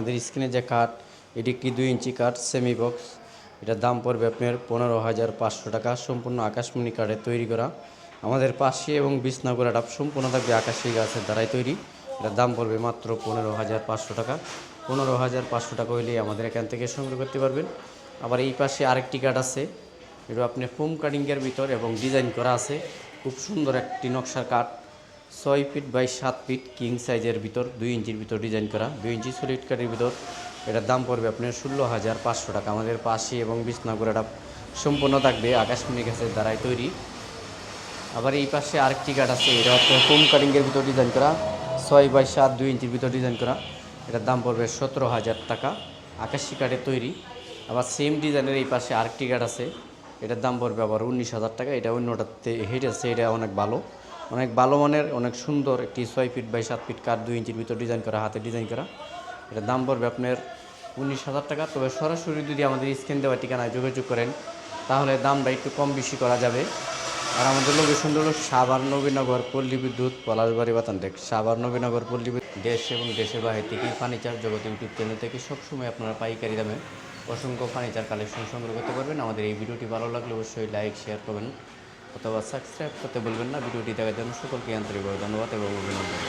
আমাদের স্ক্রিনে যে কাঠ, এটি একটি দুই ইঞ্চি কাঠ সেমি বক্স এটার দাম পড়বে আপনার পনেরো হাজার পাঁচশো টাকা। সম্পূর্ণ আকাশমণি কাঠে তৈরি করা। আমাদের পাশে এবং বিছনাগুড়াটা সম্পূর্ণ থাকবে আকাশি গাছের দ্বারাই তৈরি। এটার দাম পড়বে মাত্র পনেরো হাজার পাঁচশো টাকা। পনেরো হাজার পাঁচশো টাকা হইলেই আমাদের এখান থেকে সংগ্রহ করতে পারবেন। আবার এই পাশে আরেকটি কাঠ আছে। এটা আপনি ফোম কাটিংয়ের ভিতর এবং ডিজাইন করা আছে। খুব সুন্দর একটি নকশার কাঠ। ছয় ফিট বাই সাত ফিট কিং সাইজের ভিতর, দুই ইঞ্চির ভিতর ডিজাইন করা। দুই ইঞ্চি সলিড কাঠের ভিতর। এটার দাম পড়বে আপনার ষোলো হাজার পাঁচশো টাকা। আমাদের পাশে এবং বিছনাগুড়াটা সম্পূর্ণ থাকবে আকাশমণি গাছের দ্বারাই তৈরি। আবার এই পাশে আরেকটি কাঠ আছে, এটা হচ্ছে হোম কাটিংয়ের ভিতর ডিজাইন করা। ছয় বাই সাত, দুই ইঞ্চির ভিতর ডিজাইন করা। এটার দাম পড়বে সতেরো হাজার টাকা। আকাশি কাঠের তৈরি। আবার সেম ডিজাইনের এই পাশে আরেকটি কাঠ আছে। এটার দাম পড়বে আবার উনিশ হাজার টাকা। এটা অন্যটাতে হেড আছে, এটা অনেক ভালো। অনেক ভালো মানের, অনেক সুন্দর একটি ছয় ফিট বাই সাত ফিট কাঠ, দুই ইঞ্চির ভিতর ডিজাইন করা, হাতে ডিজাইন করা। এটার দাম পড়বে আপনার উনিশ হাজার টাকা। তবে সরাসরি যদি আমাদের স্ক্রিন দেওয়া ঠিকানায় যোগাযোগ করেন, তাহলে দামটা একটু কম বেশি করা যাবে। আর আমাদের লোকেশন হলো সাভার নবীনগর পল্লী বিদ্যুৎ, পলাশবাড়ি বাতানটেক। সাভার নবীনগর পল্লী দেশ এবং দেশের বাইরে থেকে ফার্নিচার জগৎ ইউটিউব চ্যানেল থেকে সবসময় আপনারা পাইকারি দামে অসংখ্য ফার্নিচার কালেকশন সংগ্রহ করতে পারবেন। আমাদের এই ভিডিওটি ভালো লাগলে অবশ্যই লাইক শেয়ার করবেন। অথবা সাবস্ক্রাইব করতে বলবেন না। ভিডিওটি দেখার জন্য সকলকে আন্তরিকভাবে ধন্যবাদ এবং অভিনন্দন।